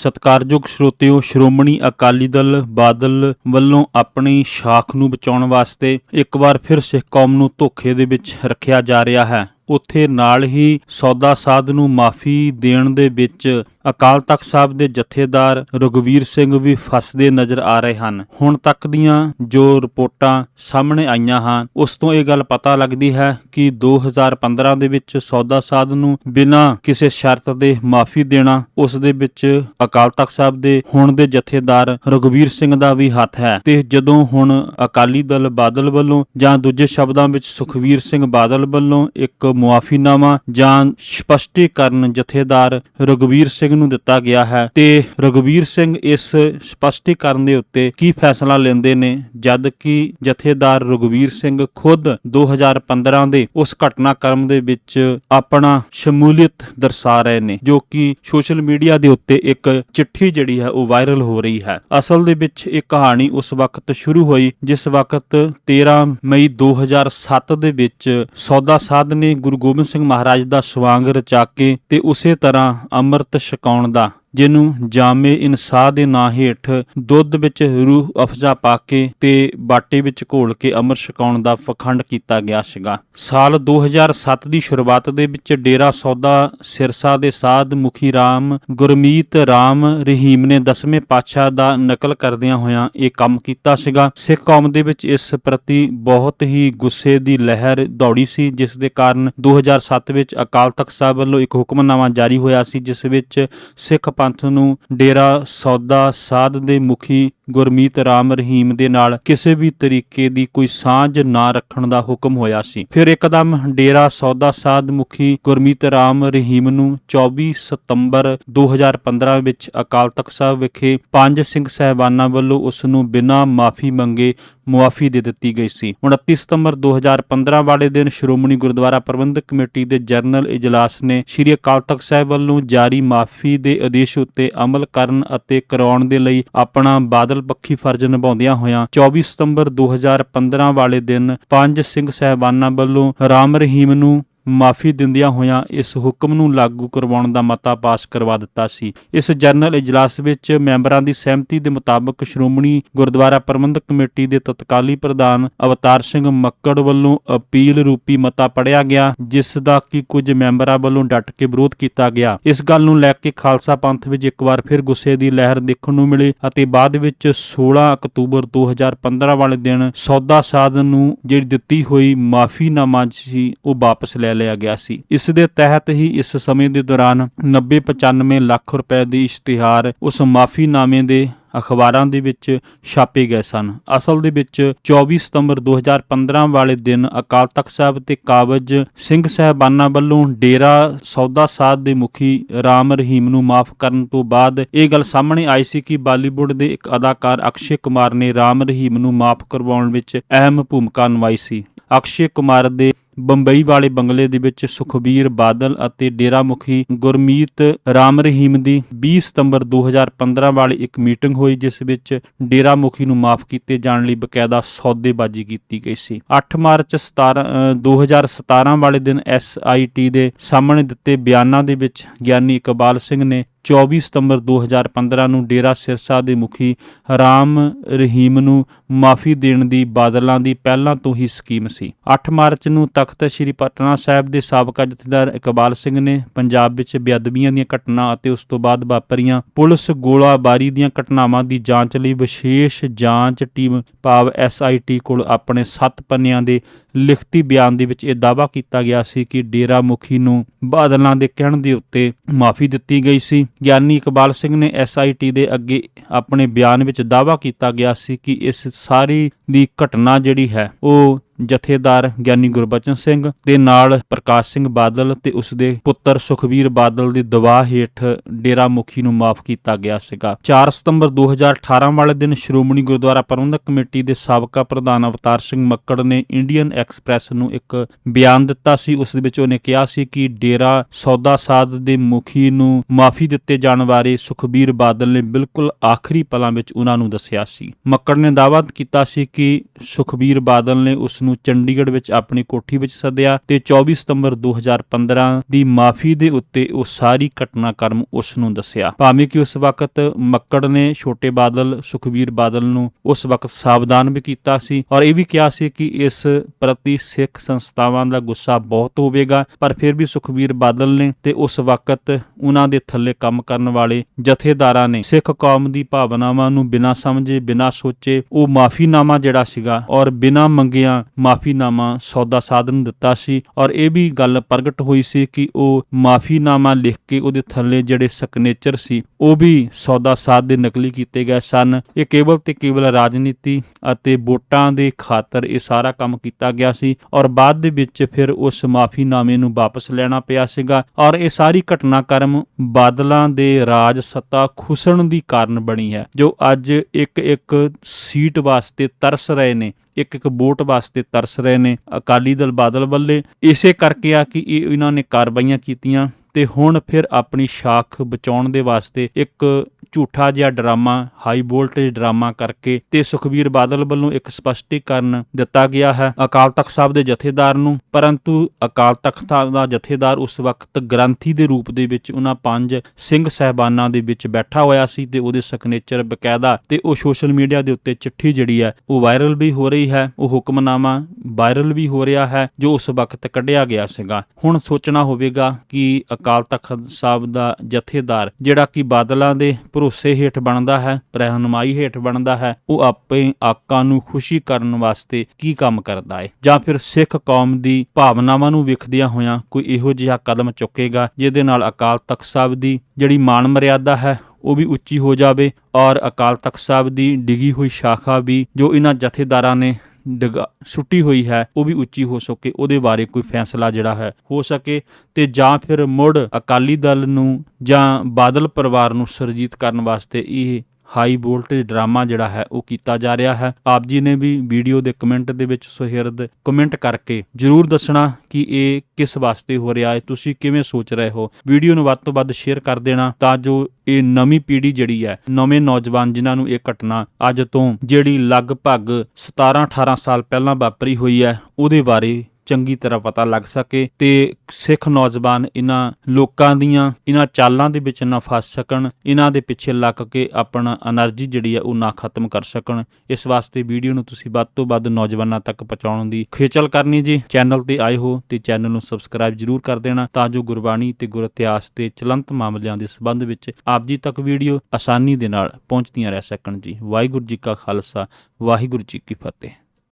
ਸਤਿਕਾਰਯੋਗ ਸਰੋਤਿਓ, ਸ਼੍ਰੋਮਣੀ ਅਕਾਲੀ ਦਲ ਬਾਦਲ ਵੱਲੋਂ ਆਪਣੀ ਸ਼ਾਖ ਨੂੰ ਬਚਾਉਣ ਵਾਸਤੇ ਇੱਕ ਵਾਰ ਫਿਰ ਸਿੱਖ ਕੌਮ ਨੂੰ ਧੋਖੇ ਦੇ ਵਿੱਚ ਰੱਖਿਆ ਜਾ ਰਿਹਾ ਹੈ। ਉੱਥੇ ਨਾਲ ਹੀ ਸੌਦਾ ਸਾਧ ਨੂੰ ਮਾਫੀ ਦੇਣ ਦੇ ਵਿੱਚ ਅਕਾਲ ਤਖਤ ਸਾਹਿਬ ਦੇ ਜਥੇਦਾਰ ਰਘਵੀਰ ਸਿੰਘ ਵੀ ਫਸਦੇ ਨਜ਼ਰ ਆ ਰਹੇ ਹਨ। ਹੁਣ ਤੱਕ ਦੀਆਂ ਜੋ ਰਿਪੋਰਟਾਂ ਸਾਹਮਣੇ ਆਈਆਂ ਹਨ, ਉਸ ਤੋਂ ਇਹ ਗੱਲ ਪਤਾ ਲੱਗਦੀ ਹੈ ਕਿ 2015 ਦੇ ਵਿੱਚ ਸੌਦਾ ਸਾਧ ਨੂੰ ਬਿਨਾਂ ਕਿਸੇ ਸ਼ਰਤ ਦੇ ਮਾਫੀ ਦੇਣਾ, ਉਸ ਦੇ ਵਿੱਚ ਅਕਾਲ ਤਖਤ ਸਾਹਿਬ ਦੇ ਹੁਣ ਦੇ ਜਥੇਦਾਰ ਰਘਵੀਰ ਸਿੰਘ ਦਾ ਵੀ ਹੱਥ ਹੈ। ਤੇ ਜਦੋਂ ਹੁਣ ਅਕਾਲੀ ਦਲ ਬਾਦਲ ਵੱਲੋਂ ਜਾਂ ਦੂਜੇ ਸ਼ਬਦਾਂ ਵਿੱਚ ਸੁਖਵੀਰ ਸਿੰਘ ਬਾਦਲ ਵੱਲੋਂ ਇੱਕ ਮੁਆਫੀਨਾਮਾ ਜਾਂ ਸਪਸ਼ਟੀਕਰਨ ਜਥੇਦਾਰ ਰਘਵੀਰ ਸਿੰਘ ਨੂੰ ਦਿੱਤਾ ਗਿਆ ਹੈ ਤੇ ਰਘਵੀਰ ਸਿੰਘ ਇਸ ਸਪਸ਼ਟੀਕਰਨ ਦੇ ਉੱਤੇ ਕੀ ਫੈਸਲਾ ਲੈਂਦੇ ਨੇ, ਜਦ ਕਿ ਜਥੇਦਾਰ ਰਘਵੀਰ ਸਿੰਘ ਖੁਦ 2015 ਦੇ ਉਸ ਘਟਨਾਕ੍ਰਮ ਦੇ ਵਿੱਚ ਆਪਣਾ ਸ਼ਮੂਲੀਅਤ ਦਰਸਾ ਰਹੇ ਨੇ, ਜੋ ਕਿ ਸੋਸ਼ਲ ਮੀਡੀਆ ਦੇ ਉੱਤੇ ਇੱਕ ਚਿੱਠੀ ਜਿਹੜੀ ਹੈ ਉਹ ਵਾਇਰਲ ਹੋ ਰਹੀ ਹੈ। ਅਸਲ ਦੇ ਵਿੱਚ ਇਹ ਕਹਾਣੀ ਉਸ ਵਕਤ ਸ਼ੁਰੂ ਹੋਈ, ਜਿਸ ਵਕਤ 13 ਮਈ 2007 ਦੇ ਵਿੱਚ ਸੌਦਾ ਸਾਧ ਨੇ ਗੁਰੂ ਗੋਬਿੰਦ ਸਿੰਘ ਮਹਾਰਾਜ ਦਾ ਸਵਾਂਗ ਰਚਾ ਕੇ ਤੇ ਉਸੇ ਤਰ੍ਹਾਂ ਅੰਮ੍ਰਿਤ ਛਕਾਉਣ ਦਾ ਜਿਹਨੂੰ ਜਾਮੇ ਇਨਸਾਹ ਦੇ ਨਾਂ ਹੇਠ ਦੁੱਧ ਵਿੱਚ ਰੂਹ ਅਫਜ਼ਾ ਪਾ ਕੇ ਤੇ ਬਾਟੇ ਵਿੱਚ ਘੋਲ ਕੇ ਅਮਰ ਛਕਾਉਣ ਦਾ ਫਖੰਡ ਕੀਤਾ ਗਿਆ ਸੀਗਾ। ਸਾਲ 2007 ਦੀ ਸ਼ੁਰੂਆਤ ਦੇ ਵਿੱਚ ਡੇਰਾ ਸੌਦਾ ਸਿਰਸਾ ਦੇ ਸਾਧ ਮੁਖੀ ਰਾਮ ਗੁਰਮੀਤ ਰਾਮ ਰਹੀਮ ਨੇ ਦਸਵੇਂ ਪਾਤਸ਼ਾਹ ਦਾ ਨਕਲ ਕਰਦਿਆਂ ਹੋਇਆਂ ਇਹ ਕੰਮ ਕੀਤਾ ਸੀਗਾ। ਸਿੱਖ ਕੌਮ ਦੇ ਵਿੱਚ ਇਸ ਪ੍ਰਤੀ ਬਹੁਤ ਹੀ ਗੁੱਸੇ ਦੀ ਲਹਿਰ ਦੌੜੀ ਸੀ, ਜਿਸ ਦੇ ਕਾਰਨ 2007 ਵਿੱਚ ਅਕਾਲ ਤਖਤ ਸਾਹਿਬ ਵੱਲੋਂ ਇੱਕ ਹੁਕਮਨਾਮਾ ਜਾਰੀ ਹੋਇਆ ਸੀ, ਜਿਸ ਵਿੱਚ ਸਿੱਖ ਪੰਥ ਨੂੰ ਡੇਰਾ ਸੌਦਾ ਸਾਧ ਦੇ ਮੁਖੀ ਗੁਰਮੀਤ ਰਾਮ ਰਹੀਮ ਦੇ ਨਾਲ ਕਿਸੇ ਵੀ ਤਰੀਕੇ ਦੀ ਕੋਈ ਸਾਂਝ ਨਾ ਰੱਖਣ ਦਾ ਹੁਕਮ ਹੋਇਆ ਸੀ। ਫਿਰ ਇੱਕਦਮ ਡੇਰਾ ਸੌਦਾ ਸਾਧ ਮੁਖੀ ਗੁਰਮੀਤ ਰਾਮ ਰਹੀਮ ਨੂੰ 24 ਸਤੰਬਰ 2015 ਵਿੱਚ ਅਕਾਲ ਤਖਤ ਸਾਹਿਬ ਵਿਖੇ ਪੰਜ ਸਿੰਘ ਸਹਿਬਾਨਾਂ ਵੱਲੋਂ ਉਸ ਨੂੰ ਬਿਨਾਂ ਮਾਫੀ ਮੰਗੇ ਮੁਆਫੀ ਦੇ ਦਿੱਤੀ ਗਈ ਸੀ। 29 ਸਤੰਬਰ 2015 ਵਾਲੇ ਦਿਨ ਸ਼੍ਰੋਮਣੀ ਗੁਰਦੁਆਰਾ ਪ੍ਰਬੰਧਕ ਕਮੇਟੀ ਦੇ ਜਨਰਲ ਇਜਲਾਸ ਨੇ ਸ੍ਰੀ ਅਕਾਲ ਤਖਤ ਸਾਹਿਬ ਵੱਲੋਂ ਜਾਰੀ ਮਾਫੀ ਦੇ ਆਦੇਸ਼ ਉੱਤੇ ਅਮਲ ਕਰਨ ਅਤੇ ਕਰਾਉਣ ਦੇ ਲਈ ਆਪਣਾ ਬਾਦਲ ਪੱਖੀ ਫਰਜ਼ ਨਿਭਾਉਂਦਿਆਂ ਹੋਇਆਂ 24 ਸਤੰਬਰ 2015 ਵਾਲੇ ਦਿਨ ਪੰਜ ਸਿੰਘ ਸਹਿਬਾਨਾਂ ਵੱਲੋਂ ਰਾਮ ਰਹੀਮ ਨੂੰ ਮਾਫੀ ਦਿੰਦਿਆਂ ਹੋਇਆਂ ਇਸ ਹੁਕਮ ਨੂੰ ਲਾਗੂ ਕਰਵਾਉਣ ਦਾ ਮਤਾ ਪਾਸ ਕਰਵਾ ਦਿੱਤਾ ਸੀ। ਇਸ ਜਨਰਲ ਇਜਲਾਸ ਵਿੱਚ ਮੈਂਬਰਾਂ ਦੀ ਸਹਿਮਤੀ ਦੇ ਮੁਤਾਬਕ ਸ਼੍ਰੋਮਣੀ ਗੁਰਦੁਆਰਾ ਪ੍ਰਬੰਧਕ ਕਮੇਟੀ ਦੇ ਤਤਕਾਲੀ ਪ੍ਰਧਾਨ ਅਵਤਾਰ ਸਿੰਘ ਮੱਕੜ ਵੱਲੋਂ ਅਪੀਲ ਰੂਪੀ ਮਤਾ ਪੜਿਆ ਗਿਆ, ਜਿਸ ਦਾ ਕਿ ਕੁਝ ਮੈਂਬਰਾਂ ਵੱਲੋਂ ਡਟ ਕੇ ਵਿਰੋਧ ਕੀਤਾ ਗਿਆ। ਇਸ ਗੱਲ ਨੂੰ ਲੈ ਕੇ ਖਾਲਸਾ ਪੰਥ ਵਿੱਚ ਇੱਕ ਵਾਰ ਫਿਰ ਗੁੱਸੇ ਦੀ ਲਹਿਰ ਦੇਖਣ ਨੂੰ ਮਿਲੀ ਅਤੇ ਬਾਅਦ ਵਿੱਚ 16 ਅਕਤੂਬਰ 2015 ਵਾਲੇ ਦਿਨ ਸੌਦਾ ਸਾਧਨ ਨੂੰ ਜਿਹੜੀ ਦਿੱਤੀ ਹੋਈ ਮਾਫੀਨਾਮਾ ਸੀ, ਉਹ ਵਾਪਸ ਲੈ ਲਿਆ ਗਿਆ ਸੀ। ਇਸ ਦੇ ਤਹਿਤ ਹੀ ਇਸ ਸਮੇਂ ਦੇ ਦੌਰਾਨ 90-95 ਲੱਖ ਰੁਪਏ ਦੇ ਇਸ਼ਤਿਹਾਰ ਉਸ ਮਾਫੀਨਾਮੇ ਦੇ ਅਖਬਾਰਾਂ ਦੇ ਵਿੱਚ ਛਾਪੇ ਗਏ ਸਨ। ਅਸਲ ਦੇ ਵਿੱਚ 24 ਸਤੰਬਰ 2015 ਵਾਲੇ ਦਿਨ ਅਕਾਲ ਤਖਤ ਸਾਹਿਬ ਤੇ ਕਾਬਜ ਸਿੰਘ ਸਹਿਬਾਨਾਂ ਵੱਲੋਂ ਡੇਰਾ ਸੌਦਾ ਸਾਧ ਦੇ ਮੁਖੀ ਰਾਮ ਰਹੀਮ ਨੂੰ ਮਾਫ ਕਰਨ ਤੋਂ ਬਾਅਦ ਇਹ ਗੱਲ ਸਾਹਮਣੇ ਆਈ ਸੀ ਕਿ ਬਾਲੀਵੁੱਡ ਦੇ ਇੱਕ ਅਦਾਕਾਰ ਅਕਸ਼ੇ ਕੁਮਾਰ ਨੇ ਰਾਮ ਰਹੀਮ ਨੂੰ ਮਾਫ ਕਰਵਾਉਣ ਵਿੱਚ ਅਹਿਮ ਭੂਮਿਕਾ ਨਿਭਾਈ ਸੀ। ਅਕਸ਼ੇ ਕੁਮਾਰ ਦੇ ਬੰਬਈ ਵਾਲੇ ਬੰਗਲੇ ਦੇ ਵਿੱਚ ਸੁਖਬੀਰ ਬਾਦਲ ਅਤੇ ਡੇਰਾ ਮੁਖੀ ਗੁਰਮੀਤ ਰਾਮ ਰਹੀਮ ਦੀ 20 ਸਤੰਬਰ 2015 ਵਾਲੀ ਇੱਕ ਮੀਟਿੰਗ ਹੋਈ ਜਿਸ ਵਿੱਚ ਡੇਰਾ ਮੁਖੀ ਨੂੰ ਮਾਫ ਕੀਤੇ ਜਾਣ ਲਈ ਬਕਾਇਦਾ ਸੌਦੇਬਾਜ਼ੀ ਕੀਤੀ ਗਈ ਸੀ। 8 ਮਾਰਚ 17 ਅ, 2017 ਵਾਲੇ ਦਿਨ ਐਸਆਈਟੀ ਦੇ ਸਾਹਮਣੇ ਦਿੱਤੇ ਬਿਆਨਾਂ ਦੇ ਵਿੱਚ ਗਿਆਨੀ ਇਕਬਾਲ ਸਿੰਘ ਨੇ 24 ਸਤੰਬਰ 2015 ਨੂੰ ਡੇਰਾ ਸਿਰਸਾ ਦੇ ਮੁਖੀ ਰਾਮ ਰਹੀਮ ਨੂੰ ਮਾਫੀ ਦੇਣ ਦੀ ਬਾਦਲਾਂ ਦੀ ਪਹਿਲਾਂ ਤੋਂ ਹੀ ਸਕੀਮ ਸੀ। 8 ਮਾਰਚ ਨੂੰ ਤਖਤ ਸ੍ਰੀ ਪਟਨਾ ਸਾਹਿਬ ਦੇ ਸਾਬਕਾ ਜਥੇਦਾਰ ਇਕਬਾਲ ਸਿੰਘ ਨੇ ਪੰਜਾਬ ਵਿੱਚ ਬੇਅਦਬੀਆਂ ਦੀਆਂ ਘਟਨਾ ਅਤੇ ਉਸ ਤੋਂ ਬਾਅਦ ਵਾਪਰੀਆਂ ਪੁਲਿਸ ਗੋਲਾਬਾਰੀ ਦੀਆਂ ਘਟਨਾਵਾਂ ਦੀ ਜਾਂਚ ਲਈ ਵਿਸ਼ੇਸ਼ ਜਾਂਚ ਟੀਮ ਭਾਵ ਐਸਆਈਟੀ ਕੋਲ ਆਪਣੇ 7 ਪੰਨਿਆਂ ਦੇ ਲਿਖਤੀ ਬਿਆਨ ਦੇ ਵਿੱਚ ਇਹ ਦਾਅਵਾ ਕੀਤਾ ਗਿਆ ਸੀ ਕਿ ਡੇਰਾ ਮੁਖੀ ਨੂੰ ਬਾਦਲਾਂ ਦੇ ਕਹਿਣ ਦੇ ਉੱਤੇ ਮਾਫੀ ਦਿੱਤੀ ਗਈ ਸੀ। ਗਿਆਨੀ ਇਕਬਾਲ ਸਿੰਘ ਨੇ ਐਸਆਈਟੀ ਦੇ ਅੱਗੇ ਆਪਣੇ ਬਿਆਨ ਵਿੱਚ ਦਾਅਵਾ ਕੀਤਾ ਗਿਆ ਸੀ ਕਿ ਇਸ ਸਾਰੀ ਦੀ ਘਟਨਾ ਜਿਹੜੀ ਹੈ, ਉਹ ਜਥੇਦਾਰ ਗਿਆਨੀ ਗੁਰਬਚਨ ਸਿੰਘ ਦੇ ਨਾਲ ਪ੍ਰਕਾਸ਼ ਸਿੰਘ ਬਾਦਲ ਤੇ ਉਸ ਦੇ ਪੁੱਤਰ ਸੁਖਵੀਰ ਬਾਦਲ ਦੀ ਦਬਾਅ ਹੇਠ ਡੇਰਾ ਮੁਖੀ ਨੂੰ ਮਾਫ ਕੀਤਾ ਗਿਆ ਸੀਗਾ। 4 ਸਤੰਬਰ 2018 ਵਾਲੇ ਦਿਨ ਸ਼੍ਰੋਮਣੀ ਗੁਰਦੁਆਰਾ ਪ੍ਰਬੰਧਕ ਕਮੇਟੀ ਦੇ ਸਾਬਕਾ ਪ੍ਰਧਾਨ ਅਵਤਾਰ ਸਿੰਘ ਮੱਕੜ ਨੇ ਇੰਡੀਅਨ ਐਕਸਪ੍ਰੈਸ ਨੂੰ ਇੱਕ ਬਿਆਨ ਦਿੱਤਾ ਸੀ। ਉਸ ਦੇ ਵਿੱਚ ਉਹਨੇ ਕਿਹਾ ਸੀ ਕਿ ਡੇਰਾ ਸੌਦਾ ਸਾਧ ਦੇ ਮੁਖੀ ਨੂੰ ਮਾਫੀ ਦਿੱਤੇ ਜਾਣ ਬਾਰੇ ਸੁਖਬੀਰ ਬਾਦਲ ਨੇ ਬਿਲਕੁਲ ਆਖਰੀ ਪਲਾਂ ਵਿੱਚ ਉਹਨਾਂ ਨੂੰ ਦੱਸਿਆ ਸੀ। ਮੱਕੜ ਨੇ ਦਾਅਵਾ ਕੀਤਾ ਸੀ ਕਿ ਸੁਖਬੀਰ ਬਾਦਲ ਨੇ ਉਸ ਨੂੰ ਨੂੰ ਚੰਡੀਗੜ੍ਹ ਵਿੱਚ ਆਪਣੀ ਕੋਠੀ ਵਿੱਚ ਸੱਦਿਆ ਤੇ 24 ਸਤੰਬਰ 2015 ਦੀ ਮਾਫੀ ਦੇ ਉੱਤੇ ਉਹ ਸਾਰੀ ਘਟਨਾਕ੍ਰਮ ਉਸ ਨੂੰ ਦੱਸਿਆ। ਭਾਵੇਂ ਕਿ ਉਸ ਵਕਤ ਮੱਕੜ ਨੇ ਛੋਟੇ ਬਾਦਲ ਸੁਖਬੀਰ ਬਾਦਲ ਨੂੰ ਉਸ ਵਕਤ ਸਾਵਧਾਨ ਵੀ ਕੀਤਾ ਸੀ ਔਰ ਇਹ ਵੀ ਕਿਹਾ ਸੀ ਕਿ ਇਸ ਪ੍ਰਤੀ ਸਿੱਖ ਸੰਸਥਾਵਾਂ ਦਾ ਗੁੱਸਾ ਬਹੁਤ ਹੋਵੇਗਾ, ਪਰ ਫਿਰ ਵੀ ਸੁਖਬੀਰ ਬਾਦਲ ਨੇ ਤੇ ਉਸ ਵਕਤ ਉਹਨਾਂ ਦੇ ਥੱਲੇ ਕੰਮ ਕਰਨ ਵਾਲੇ ਜਥੇਦਾਰਾਂ ਨੇ ਸਿੱਖ ਕੌਮ ਦੀ ਭਾਵਨਾਵਾਂ ਨੂੰ ਬਿਨਾਂ ਸਮਝੇ, ਬਿਨਾਂ ਸੋਚੇ ਉਹ ਮਾਫੀਨਾਮਾ ਜਿਹੜਾ ਸੀਗਾ ਔਰ ਬਿਨਾਂ ਮੰਗਿਆ ਮਾਫੀਨਾਮਾ ਸੌਦਾ ਸਾਧ ਨੂੰ ਦਿੱਤਾ ਸੀ ਔਰ ਇਹ ਵੀ ਗੱਲ ਪ੍ਰਗਟ ਹੋਈ ਸੀ ਕਿ ਉਹ ਮਾਫੀਨਾਮਾ ਲਿਖ ਕੇ ਉਹਦੇ ਥੱਲੇ ਜਿਹੜੇ ਸਿਗਨੇਚਰ ਸੀ, ਉਹ ਵੀ ਸੌਦਾ ਸਾਧ ਦੇ ਨਕਲੀ ਕੀਤੇ ਗਏ ਸਨ। ਇਹ ਕੇਵਲ ਤੇ ਕੇਵਲ ਰਾਜਨੀਤੀ ਅਤੇ ਵੋਟਾਂ ਦੇ ਖਾਤਰ ਇਹ ਸਾਰਾ ਕੰਮ ਕੀਤਾ ਗਿਆ ਸੀ ਔਰ ਬਾਅਦ ਦੇ ਵਿੱਚ ਫਿਰ ਉਸ ਮਾਫੀਨਾਮੇ ਨੂੰ ਵਾਪਸ ਲੈਣਾ ਪਿਆ ਸੀਗਾ ਔਰ ਇਹ ਸਾਰੀ ਘਟਨਾਕ੍ਰਮ ਬਾਦਲਾਂ ਦੇ ਰਾਜ ਸੱਤਾ ਖੁਸਣ ਦੀ ਕਾਰਨ ਬਣੀ ਹੈ, ਜੋ ਅੱਜ ਇੱਕ ਇੱਕ ਸੀਟ ਵਾਸਤੇ ਤਰਸ ਰਹੇ ਨੇ। ਇੱਕ ਇੱਕ ਵੋਟ ਵਾਸਤੇ ਤਰਸ ਰਹੇ ਨੇ, ਅਕਾਲੀ ਦਲ ਬਾਦਲ ਵੱਲੇ ਇਸੇ ਕਰਕੇ ਆ ਕਿ ਇਹ ਇਹਨਾਂ ਨੇ ਕਾਰਵਾਈਆਂ ਕੀਤੀਆਂ। ਤੇ ਹੁਣ ਫਿਰ ਆਪਣੀ ਸ਼ਾਖ ਬਚਾਉਣ ਦੇ ਵਾਸਤੇ ਇੱਕ ਝੂਠਾ ਜਿਹਾ ਡਰਾਮਾ ਹਾਈ ਵੋਲਟੇਜ ਡਰਾਮਾ ਕਰਕੇ ਤੇ ਸੁਖਬੀਰ ਬਾਦਲ ਵੱਲੋਂ ਇੱਕ ਸਪਸ਼ਟੀਕਰਨ ਦਿੱਤਾ ਗਿਆ ਹੈ ਅਕਾਲ ਤਖਤ ਸਾਹਿਬ ਦੇ ਜਥੇਦਾਰ ਨੂੰ। ਪਰੰਤੂ ਅਕਾਲ ਤਖਤ ਦਾ ਜਥੇਦਾਰ ਉਸ ਵਕਤ ਗ੍ਰੰਥੀ ਦੇ ਰੂਪ ਦੇ ਵਿੱਚ ਉਹਨਾਂ ਪੰਜ ਸਿੰਘ ਸਹਿਬਾਨਾਂ ਦੇ ਵਿੱਚ ਬੈਠਾ ਹੋਇਆ ਸੀ ਤੇ ਉਹਦੇ ਸਿਗਨੇਚਰ ਬਕਾਇਦਾ ਤੇ ਉਹ ਸੋਸ਼ਲ ਮੀਡੀਆ ਦੇ ਉੱਤੇ ਚਿੱਠੀ ਜਿਹੜੀ ਹੈ, ਉਹ ਵਾਇਰਲ ਵੀ ਹੋ ਰਹੀ ਹੈ, ਉਹ ਹੁਕਮਨਾਮਾ ਵਾਇਰਲ ਵੀ ਹੋ ਰਿਹਾ ਹੈ, ਜੋ ਉਸ ਵਕਤ ਕੱਢਿਆ ਗਿਆ ਸੀਗਾ। ਹੁਣ ਸੋਚਣਾ ਹੋਵੇਗਾ ਕਿ ਅਕਾਲ ਤਖਤ ਸਾਹਿਬ ਦਾ ਜਥੇਦਾਰ, ਜਿਹੜਾ ਕਿ ਬਾਦਲਾਂ ਦੇ ਭਰੋਸੇ ਹੇਠ ਬਣਦਾ ਹੈ, ਰਹਿਨਮਾਈ ਹੇਠ ਬਣਦਾ ਹੈ, ਉਹ ਆਪੇ ਆਕਾਂ ਨੂੰ ਖੁਸ਼ੀ ਕਰਨ ਵਾਸਤੇ ਕੀ ਕੰਮ ਕਰਦਾ ਹੈ ਜਾਂ ਫਿਰ ਸਿੱਖ ਕੌਮ ਦੀ ਭਾਵਨਾਵਾਂ ਨੂੰ ਵਿਖਦਿਆਂ ਹੋਇਆਂ ਕੋਈ ਇਹੋ ਜਿਹਾ ਕਦਮ ਚੁੱਕੇਗਾ, ਜਿਹਦੇ ਨਾਲ ਅਕਾਲ ਤਖਤ ਸਾਹਿਬ ਦੀ ਜਿਹੜੀ ਮਾਨ ਮਰਿਆਦਾ ਹੈ, ਉਹ ਵੀ ਉੱਚੀ ਹੋ ਜਾਵੇ ਔਰ ਅਕਾਲ ਤਖਤ ਸਾਹਿਬ ਦੀ ਡਿੱਗੀ ਹੋਈ ਸ਼ਾਖਾ ਵੀ, ਜੋ ਇਹਨਾਂ ਜਥੇਦਾਰਾਂ ਨੇ ਡਗਾ ਸੁੱਟੀ ਹੋਈ ਹੈ, ਉਹ ਵੀ ਉੱਚੀ ਹੋ ਸਕੇ, ਉਹਦੇ ਬਾਰੇ ਕੋਈ ਫੈਸਲਾ ਜਿਹੜਾ ਹੈ ਹੋ ਸਕੇ ਤੇ ਜਾਂ ਫਿਰ ਮੁੜ ਅਕਾਲੀ ਦਲ ਨੂੰ ਜਾਂ ਬਾਦਲ ਪਰਿਵਾਰ ਨੂੰ ਸਰਜੀਤ ਕਰਨ ਵਾਸਤੇ ਇਹ ਹਾਈ ਵੋਲਟੇਜ ਡਰਾਮਾ ਜਿਹੜਾ ਹੈ ਉਹ ਕੀਤਾ ਜਾ ਰਿਹਾ ਹੈ। ਆਪ ਜੀ ਨੇ ਵੀ ਵੀਡੀਓ ਦੇ ਕਮੈਂਟ ਦੇ ਵਿੱਚ ਸੁਹਿਰਦ ਕਮੈਂਟ ਕਰਕੇ ਜਰੂਰ ਦੱਸਣਾ ਕਿ ਇਹ ਕਿਸ ਵਾਸਤੇ ਹੋ ਰਿਹਾ ਹੈ, ਤੁਸੀਂ ਕਿਵੇਂ ਸੋਚ ਰਹੇ ਹੋ। ਵੀਡੀਓ ਨੂੰ ਵੱਧ ਤੋਂ ਵੱਧ ਸ਼ੇਅਰ ਕਰ ਦੇਣਾ ਤਾਂ ਜੋ ਇਹ ਨਵੀਂ ਪੀੜ੍ਹੀ ਜਿਹੜੀ ਹੈ, ਨਵੇਂ ਨੌਜਵਾਨ ਜਿਨ੍ਹਾਂ ਨੂੰ ਇਹ ਘਟਨਾ ਅੱਜ ਤੋਂ ਜਿਹੜੀ ਲਗਭਗ 17 18 ਸਾਲ ਪਹਿਲਾਂ ਵਾਪਰੀ ਹੋਈ ਹੈ, ਉਹਦੇ ਬਾਰੇ ਚੰਗੀ ਤਰ੍ਹਾਂ ਪਤਾ ਲੱਗ ਸਕੇ ਤੇ ਸਿੱਖ ਨੌਜਵਾਨ ਇਹਨਾਂ ਲੋਕਾਂ ਦੀਆਂ ਇਹਨਾਂ ਚਾਲਾਂ ਦੇ ਵਿੱਚ ਨਾ ਫਸ ਸਕਣ ਇਹਨਾਂ ਦੇ ਪਿੱਛੇ ਲੱਗ ਕੇ ਆਪਣਾ એનર્ਜੀ ਜਿਹੜੀ ਆ ਉਹ ਨਾ ਖਤਮ ਕਰ ਸਕਣ। ਇਸ ਵਾਸਤੇ ਵੀਡੀਓ ਨੂੰ ਤੁਸੀਂ ਵੱਧ ਤੋਂ ਵੱਧ ਨੌਜਵਾਨਾਂ ਤੱਕ ਪਹੁੰਚਾਉਣ ਦੀ ਖੇਚਲ ਕਰਨੀ ਜੀ। ਚੈਨਲ ਤੇ ਆਏ ਹੋ ਤੇ ਚੈਨਲ ਨੂੰ ਸਬਸਕ੍ਰਾਈਬ ਜ਼ਰੂਰ ਕਰ ਦੇਣਾ ਤਾਂ ਜੋ ਗੁਰਬਾਣੀ ਤੇ ਗੁਰਇਤਿਹਾਸ ਤੇ ਚਲੰਤ ਮਾਮਲਿਆਂ ਦੇ ਸੰਬੰਧ ਵਿੱਚ ਆਪ ਜੀ ਤੱਕ ਵੀਡੀਓ ਆਸਾਨੀ ਦੇ ਨਾਲ ਪਹੁੰਚਦੀਆਂ ਰਹਿ ਸਕਣ ਜੀ। ਵਾਹਿਗੁਰੂ ਜੀ ਕਾ ਖਾਲਸਾ, ਵਾਹਿਗੁਰੂ ਜੀ ਕੀ ਫਤਿਹ।